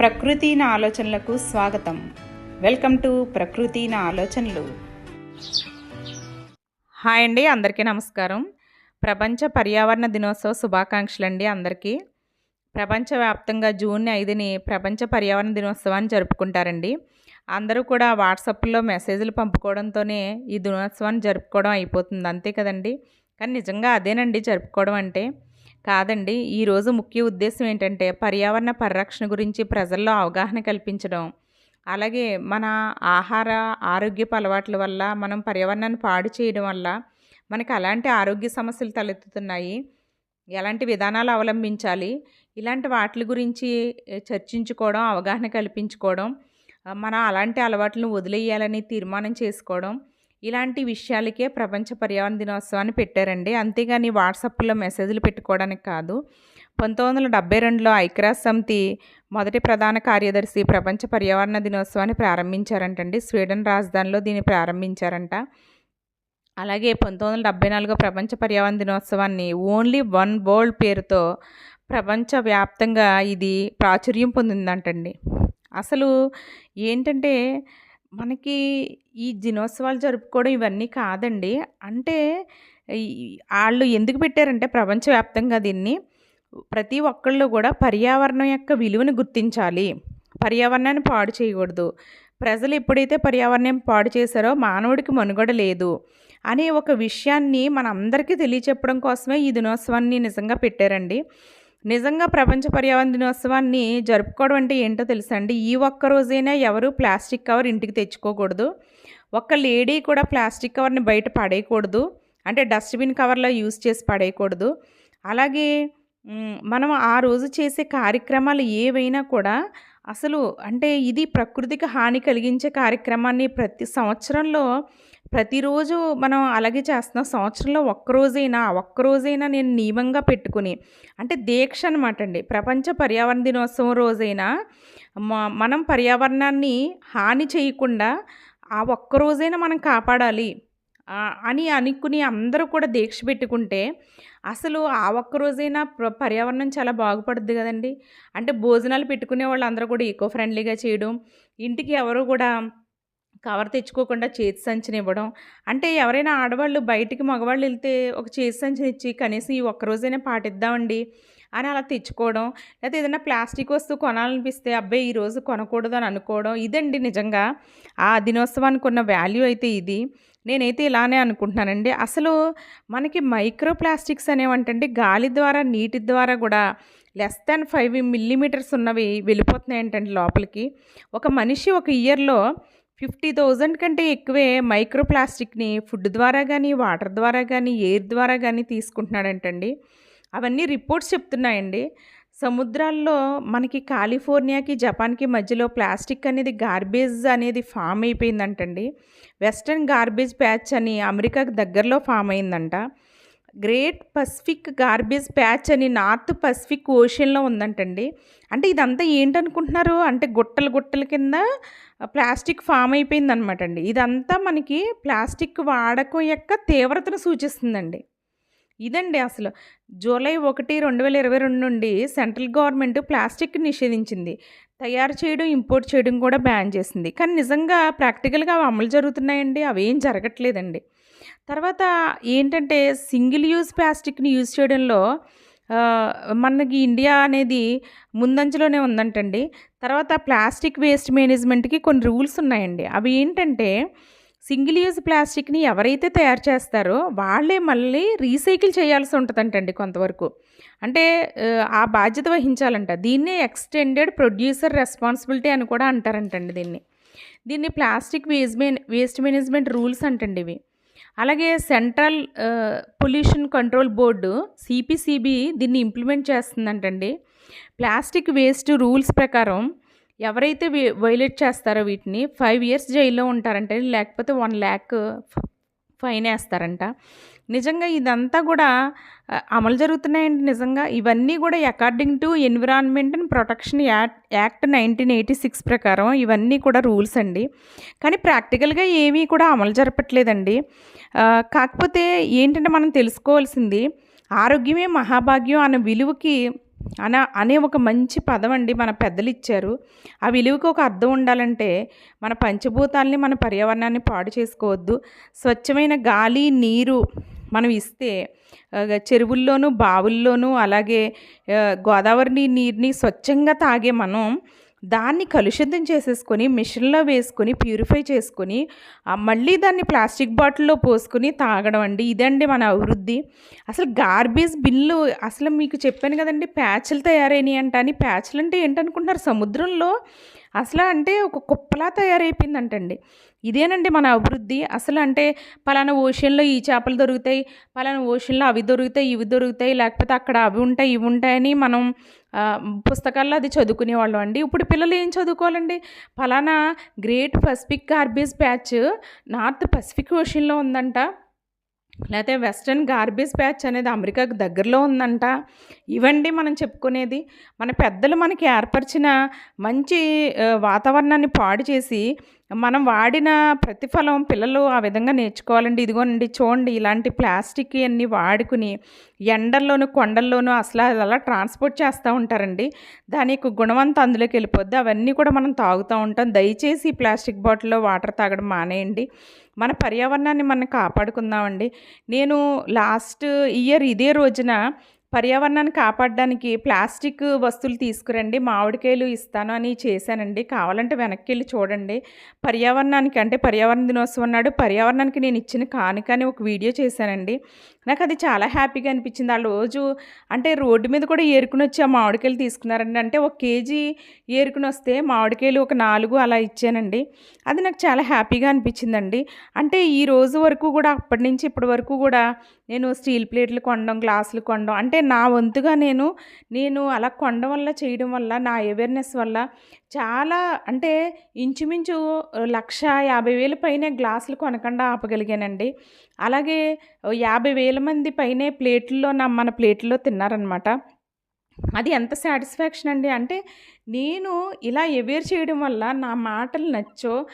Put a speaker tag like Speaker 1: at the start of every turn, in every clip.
Speaker 1: ప్రకృతి నా ఆలోచనలకు స్వాగతం. వెల్కమ్ టు ప్రకృతి నా ఆలోచనలు. హాయ్ అండి అందరికీ నమస్కారం. ప్రపంచ పర్యావరణ దినోత్సవ శుభాకాంక్షలు అండి అందరికీ. ప్రపంచవ్యాప్తంగా జూన్ ఐదుని ప్రపంచ పర్యావరణ దినోత్సవాన్ని జరుపుకుంటారండి. అందరూ కూడా వాట్సాప్లో మెసేజ్లు పంపుకోవడంతోనే ఈ దినోత్సవాన్ని జరుపుకోవడం అయిపోతుంది అంతే కదండి. కానీ నిజంగా అదేనండి జరుపుకోవడం అంటే కాదండి ఈరోజు ముఖ్య ఉద్దేశం ఏంటంటే పర్యావరణ పరిరక్షణ గురించి ప్రజల్లో అవగాహన కల్పించడం. అలాగే మన ఆహార ఆరోగ్యపు అలవాట్ల వల్ల మనం పర్యావరణాన్ని పాడు చేయడం వల్ల మనకి అలాంటి ఆరోగ్య సమస్యలు తలెత్తుతున్నాయి. ఎలాంటి విధానాలు అవలంబించాలి? ఇలాంటి వాటి గురించి చర్చించుకోవడం అవగాహన కల్పించుకోవడం మనం అలాంటి అలవాట్లను వదిలేయాలని తీర్మానం చేసుకోవడం ఇలాంటి విషయాలకే ప్రపంచ పర్యావరణ దినోత్సవాన్ని పెట్టారండి. అంతేగాని వాట్సాప్లో మెసేజ్లు పెట్టుకోవడానికి కాదు. పంతొమ్మిది వందల డెబ్బై రెండులో ఐక్యరాజ్య సమితి మొదటి ప్రధాన కార్యదర్శి ప్రపంచ పర్యావరణ దినోత్సవాన్ని ప్రారంభించారంటండి. స్వీడన్ రాజధానిలో దీన్ని ప్రారంభించారంట. అలాగే పంతొమ్మిది వందల డెబ్బై నాలుగో ప్రపంచ పర్యావరణ దినోత్సవాన్ని ఓన్లీ వన్ వరల్డ్ పేరుతో ప్రపంచవ్యాప్తంగా ఇది ప్రాచుర్యం పొందిందంటండి. అసలు ఏంటంటే మనకి ఈ దినోత్సవాలు జరుపుకోవడం ఇవన్నీ కాదండి. అంటే వాళ్ళు ఎందుకు పెట్టారంటే ప్రపంచవ్యాప్తంగా దీన్ని ప్రతి ఒక్కళ్ళు కూడా పర్యావరణం యొక్క విలువను గుర్తించాలి. పర్యావరణాన్ని పాడు చేయకూడదు. ప్రజలు ఎప్పుడైతే పర్యావరణం పాడు చేశారో మానవుడికి మనుగడ లేదు అనే ఒక విషయాన్ని మన అందరికీ తెలియచెప్పడం కోసమే ఈ దినోత్సవాన్ని నిజంగా పెట్టారండి. నిజంగా ప్రపంచ పర్యావరణ దినోత్సవాన్ని జరుపుకోవడం అంటే ఏంటో తెలుసా అండి? ఈ ఒక్క రోజైనా ఎవరు ప్లాస్టిక్ కవర్ ఇంటికి తెచ్చుకోకూడదు. ఒక్క లేడీ కూడా ప్లాస్టిక్ కవర్ని బయట పడేయకూడదు. అంటే డస్ట్బిన్ కవర్లో యూజ్ చేసి పడేయకూడదు. అలాగే మనం ఆ రోజు చేసే కార్యక్రమాలు ఏవైనా కూడా అసలు అంటే ఇది ప్రకృతికి హాని కలిగించే కార్యక్రమాన్ని ప్రతి సంవత్సరంలో ప్రతిరోజు మనం అలాగే చేస్తున్నాం. సంవత్సరంలో ఒక్కరోజైనా ఒక్కరోజైనా నేను నియమంగా పెట్టుకుని అంటే దీక్ష అనమాట అండి ప్రపంచ పర్యావరణ దినోత్సవం రోజైనా మనం పర్యావరణాన్ని హాని చేయకుండా ఆ ఒక్కరోజైనా మనం కాపాడాలి అని అనుకుని అందరూ కూడా దీక్ష పెట్టుకుంటే అసలు ఆ ఒక్క రోజైనా పర్యావరణం చాలా బాగుపడుద్ది కదండి. అంటే భోజనాలు పెట్టుకునే వాళ్ళు అందరూ కూడా ఈకో ఫ్రెండ్లీగా చేయడం ఇంటికి ఎవరు కూడా కవర్ తెచ్చుకోకుండా చేతి సంచిని ఇవ్వడం. అంటే ఎవరైనా ఆడవాళ్ళు బయటికి మగవాళ్ళు వెళ్తే ఒక చేతి సంచిని ఇచ్చి కనీసం ఈ ఒక్కరోజైనా పాటిద్దామండి అని అలా తెచ్చుకోవడం. లేకపోతే ఏదైనా ప్లాస్టిక్ వస్తువు కొనాలనిపిస్తే అబ్బాయి ఈరోజు కొనకూడదు అని అనుకోవడం. ఇదండి నిజంగా ఆ దినోత్సవానికి ఉన్న వాల్యూ అయితే ఇది. నేనైతే ఇలానే అనుకుంటున్నానండి. అసలు మనకి మైక్రో ప్లాస్టిక్స్ అనేవంటండి గాలి ద్వారా నీటి ద్వారా కూడా లెస్ దాన్ ఫైవ్ మిల్లీమీటర్స్ ఉన్నవి వెళ్ళిపోతున్నాయి ఏంటండి లోపలికి. ఒక మనిషి ఒక ఇయర్లో ఫిఫ్టీ థౌజండ్ కంటే ఎక్కువే మైక్రో ప్లాస్టిక్ని ఫుడ్ ద్వారా కానీ వాటర్ ద్వారా కానీ ఎయిర్ ద్వారా కానీ తీసుకుంటున్నాడంటండి. అవన్నీ రిపోర్ట్స్ చెప్తున్నాయండి. సముద్రాల్లో మనకి కాలిఫోర్నియాకి జపాన్కి మధ్యలో ప్లాస్టిక్ అనేది గార్బేజ్ అనేది ఫామ్ అయిపోయిందంటండి. వెస్ట్రన్ గార్బేజ్ ప్యాచ్ అని అమెరికాకి దగ్గరలో ఫామ్ అయిందంట. గ్రేట్ పసిఫిక్ గార్బేజ్ ప్యాచ్ అని నార్త్ పసిఫిక్ ఓషన్లో ఉందంటండి. అంటే ఇదంతా ఏంటనుకుంటున్నారు? అంటే గుట్టలు గుట్టల కింద ప్లాస్టిక్ ఫామ్ అయిపోయిందనమాట అండి ఇదంతా మనకి ప్లాస్టిక్ వాడకం యొక్క తీవ్రతను సూచిస్తుందండి. ఇదండి అసలు జూలై ఒకటి రెండు వేల ఇరవై రెండు నుండి సెంట్రల్ గవర్నమెంట్ ప్లాస్టిక్ నిషేధించింది. తయారు చేయడం ఇంపోర్ట్ చేయడం కూడా బ్యాన్ చేసింది. కానీ నిజంగా ప్రాక్టికల్గా అవి అమలు జరుగుతున్నాయండి. అవి ఏం జరగట్లేదండి. తర్వాత ఏంటంటే సింగిల్ యూజ్ ప్లాస్టిక్ని యూజ్ చేయడంలో మనకి ఇండియా అనేది ముందంజలోనే ఉందంటండి. తర్వాత ప్లాస్టిక్ వేస్ట్ మేనేజ్మెంట్కి కొన్ని రూల్స్ ఉన్నాయండి. అవి ఏంటంటే సింగిల్ యూజ్ ప్లాస్టిక్ని ఎవరైతే తయారు చేస్తారో వాళ్ళే మళ్ళీ రీసైకిల్ చేయాల్సి ఉంటుందంటండి కొంతవరకు. అంటే ఆ బాధ్యత వహించాలంట. దీన్నే ఎక్స్టెండెడ్ ప్రొడ్యూసర్ రెస్పాన్సిబిలిటీ అని కూడా అంటారంటండి దీన్ని. దీన్ని plastic waste waste management rules అంటండి ఇవి. అలాగే central pollution control board CPCB దీన్ని ఇంప్లిమెంట్ చేస్తుందంటండి. ప్లాస్టిక్ వేస్ట్ రూల్స్ ప్రకారం ఎవరైతే వైలేట్ చేస్తారో వీటిని ఫైవ్ ఇయర్స్ జైల్లో ఉంటారంటే లేకపోతే వన్ ల్యాక్ ఫైన్ వేస్తారంట. నిజంగా ఇదంతా కూడా అమలు జరుగుతున్నాయండి నిజంగా. ఇవన్నీ కూడా according to environment and protection act act nineteen eighty six ప్రకారం ఇవన్నీ కూడా రూల్స్ అండి. కానీ ప్రాక్టికల్గా ఏమీ కూడా అమలు జరపట్లేదండి. కాకపోతే ఏంటంటే మనం తెలుసుకోవాల్సింది ఆరోగ్యమే మహాభాగ్యం అనే విలువకి అన అనే ఒక మంచి పదం అండి మన పెద్దలు ఇచ్చారు. ఆ విలువకి ఒక అర్థం ఉండాలంటే మన పంచభూతాల్ని మన పర్యావరణాన్ని పాడు చేసుకోవద్దు. స్వచ్ఛమైన గాలి నీరు మనం ఇస్తే చెరువుల్లోనూ బావుల్లోనూ అలాగే గోదావరి నీరుని స్వచ్ఛంగా తాగే మనం దాన్ని కలుషితం చేసేసుకొని మిషన్లో వేసుకొని ప్యూరిఫై చేసుకొని మళ్ళీ దాన్ని ప్లాస్టిక్ బాటిల్లో పోసుకొని తాగడం అండి. ఇదండి మన అభివృద్ధి. అసలు గార్బేజ్ బిల్లు అసలు మీకు చెప్పాను కదండి ప్యాచ్లు తయారైనాయి అంట అని. ప్యాచ్లు అంటే ఏంటనుకుంటున్నారు? సముద్రంలో అసలు అంటే ఒక కుప్పలా తయారైపోయిందంటండి. ఇదేనండి మన అభివృద్ధి. అసలు అంటే పలానా ఓషన్లో ఈ చేపలు దొరుకుతాయి పలానా ఓషన్లో అవి దొరుకుతాయి ఇవి దొరుకుతాయి లేకపోతే అక్కడ అవి ఉంటాయి ఇవి ఉంటాయని మనం పుస్తకాల్లో అది చదువుకునేవాళ్ళం అండి. ఇప్పుడు పిల్లలు ఏం చదువుకోవాలండి? పలానా great Pacific garbage patch north Pacific ఓషన్లో ఉందంట. లేకపోతే వెస్ట్రన్ గార్బేజ్ ప్యాచ్ అనేది అమెరికాకు దగ్గరలో ఉందంట. ఇవండి మనం చెప్పుకునేది. మన పెద్దలు మనకి ఏర్పరిచిన మంచి వాతావరణాన్ని పాడు చేసి మనం వాడిన ప్రతిఫలం పిల్లలు ఆ విధంగా నేర్చుకోవాలండి. ఇదిగోనండి చూడండి ఇలాంటి ప్లాస్టిక్ అన్నీ వాడుకుని ఎండల్లోనూ కొండల్లోనూ అసలు అది అలా ట్రాన్స్పోర్ట్ చేస్తూ ఉంటారండి. దాని యొక్క గుణవంతం అందులోకి వెళ్ళిపోద్ది. అవన్నీ కూడా మనం తాగుతూ ఉంటాం. దయచేసి ప్లాస్టిక్ బాటిల్లో వాటర్ తాగడం మానేయండి. మన పర్యావరణాన్ని మనం కాపాడుకుందామండి. నేను లాస్ట్ ఇయర్ ఇదే రోజున పర్యావరణాన్ని కాపాడడానికి ప్లాస్టిక్ వస్తువులు తీసుకురండి మామిడికాయలు ఇస్తాను అని చేశానండి. కావాలంటే వెనక్కి వెళ్ళి చూడండి. పర్యావరణానికి అంటే పర్యావరణ దినోత్సవం నాడు పర్యావరణానికి నేను ఇచ్చిన కానుకని ఒక వీడియో చేశానండి. నాకు అది చాలా హ్యాపీగా అనిపించింది. ఆ రోజు అంటే రోడ్డు మీద కూడా ఏరుకుని వచ్చి ఆ మామిడికాయలు తీసుకున్నారండి. అంటే ఒక కేజీ ఏరుకుని వస్తే మామిడికాయలు ఒక నాలుగు అలా ఇచ్చానండి. అది నాకు చాలా హ్యాపీగా అనిపించిందండి. అంటే ఈ రోజు వరకు కూడా అప్పటి నుంచి ఇప్పటి వరకు కూడా నేను స్టీల్ ప్లేట్లు కొనడం గ్లాసులు కొనడం అంటే నా వంతుగా నేను నేను అలా కొండ వల్ల చేయడం వల్ల నా అవేర్నెస్ వల్ల చాలా అంటే ఇంచుమించు లక్ష యాభై వేల పైనే గ్లాసులు కొనకుండా ఆపగలిగానండి. అలాగే యాభై వేల మంది పైనే ప్లేట్లలో నా మన ప్లేట్లో తిన్నారనమాట అది ఎంత సాటిస్ఫాక్షన్ అండి అంటే నేను ఇలా ఎవేర్ చేయడం వల్ల నా మాటలు నచ్చో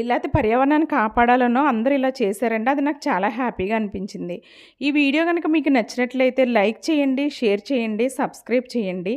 Speaker 1: ఇలా అయితే పర్యావరణాన్ని కాపాడాలనో అందరూ ఇలా చేశారండి అది నాకు చాలా హ్యాపీగా అనిపించింది. ఈ వీడియో కనుక మీకు నచ్చినట్లయితే లైక్ చేయండి షేర్ చేయండి సబ్స్క్రైబ్ చేయండి.